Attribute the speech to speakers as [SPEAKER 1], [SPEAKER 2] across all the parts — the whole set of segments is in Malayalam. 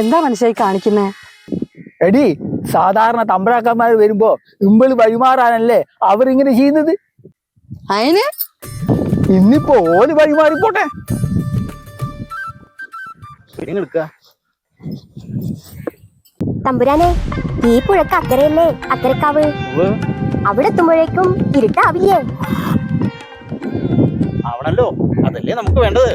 [SPEAKER 1] എന്താ മനസ്സിലായി കാണിക്കുന്നേ?
[SPEAKER 2] എടി സാധാരണ തമ്പ്രാക്കന്മാർ വരുമ്പോ ഇമ്പിൾ വഴിമാറാനല്ലേ അവരിങ്ങനെ ചെയ്യുന്നത്?
[SPEAKER 1] അയന്?
[SPEAKER 2] ഇന്നിപ്പോ ഓൽ വഴിമാറിപ്പോട്ടെ.
[SPEAKER 3] തമ്പുരാനെ ഈ പുഴക്ക് അക്കരയല്ലേ? അക്കരക്കാവ്. അവിടെ എത്തുമ്പോഴേക്കും ഇരുട്ടാവില്ലേ?
[SPEAKER 4] ആവണല്ലോ. അതല്ലേ നമുക്ക് വേണ്ടത്.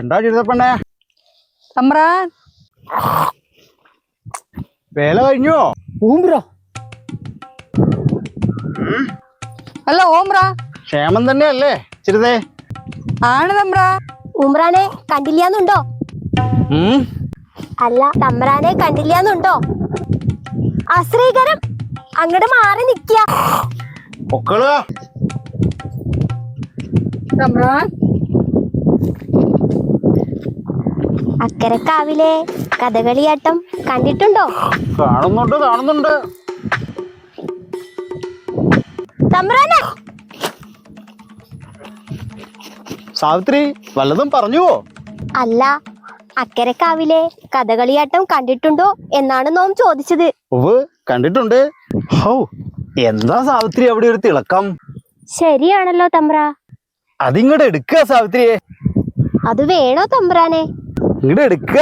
[SPEAKER 4] എന്താ ചെയ്തപ്പണ്ണേ
[SPEAKER 1] തമ്പ്രാൻ
[SPEAKER 4] വേല കഴിഞ്ഞോ?
[SPEAKER 2] ഊമ്പ്രോ
[SPEAKER 1] അല്ല ഓമ്ര.
[SPEAKER 4] ക്ഷേമം തന്നെയല്ലേ? ചിരുതേ
[SPEAKER 1] ആണ് തമ്പ്ര.
[SPEAKER 3] ഉമ്രാനെ കണ്ടില്ലാന്നുണ്ടോ?
[SPEAKER 4] ഉം.
[SPEAKER 3] അല്ല തമ്പ്രാനെ കണ്ടില്ലാന്നുണ്ടോ? അശ്രീകരം അങ്ങോട്ട് മാറി നിക്ക
[SPEAKER 4] പൊക്കൾ.
[SPEAKER 1] തമ്പ്രാൻ
[SPEAKER 3] അക്കരക്കാവിലെ കഥകളിയാട്ടം കണ്ടിട്ടുണ്ടോ?
[SPEAKER 4] കാണുന്നുണ്ട് കാണുന്നുണ്ട്. സാവിത്രി വല്ലതും പറഞ്ഞുവോ?
[SPEAKER 3] അല്ല അക്കരക്കാവിലെ കഥകളിയാട്ടം കണ്ടിട്ടുണ്ടോ എന്നാണ് നോം ചോദിച്ചത്.
[SPEAKER 4] കണ്ടിട്ടുണ്ട്. ഹൗ എന്താ സാവിത്രി അവിടെ ഒരു തിളക്കം?
[SPEAKER 3] ശരിയാണല്ലോ തമ്പ്ര.
[SPEAKER 4] അതിങ്ങോട്ട് എടുക്കുക സാവിത്രിയെ.
[SPEAKER 3] അത് വേണോ തമ്പ്രാനെ?
[SPEAKER 4] ഇങ്ങോട്ട് എടുക്കുക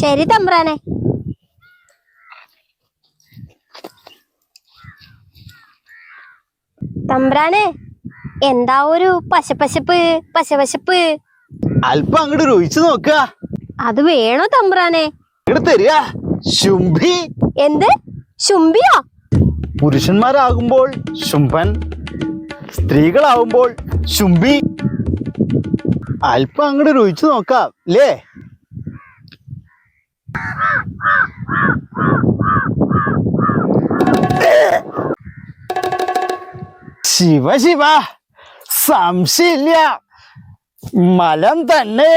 [SPEAKER 3] ശരി തമ്പ്രാനെ. തമ്പ്രാനെ എന്താ ഒരു പശപ്പശപ്പ് പശപശപ്പ്?
[SPEAKER 4] അല്പം അങ്ങോട്ട് രുചിച്ചു നോക്ക.
[SPEAKER 3] അത് വേണോ തമ്പ്രാനെ?
[SPEAKER 4] ഇങ്ങോട്ട് തരിക. ശുംഭി.
[SPEAKER 3] എന്ത്? ശുംഭിയോ?
[SPEAKER 4] പുരുഷന്മാരാകുമ്പോൾ ശുംഭൻ സ്ത്രീകളാവുമ്പോൾ ശുംഭി. അല്പം അങ്ങോട്ട് രുചിച്ചു നോക്കാം അല്ലേ ശിവ ശിവ സംശയമില്ല മലം തന്നെ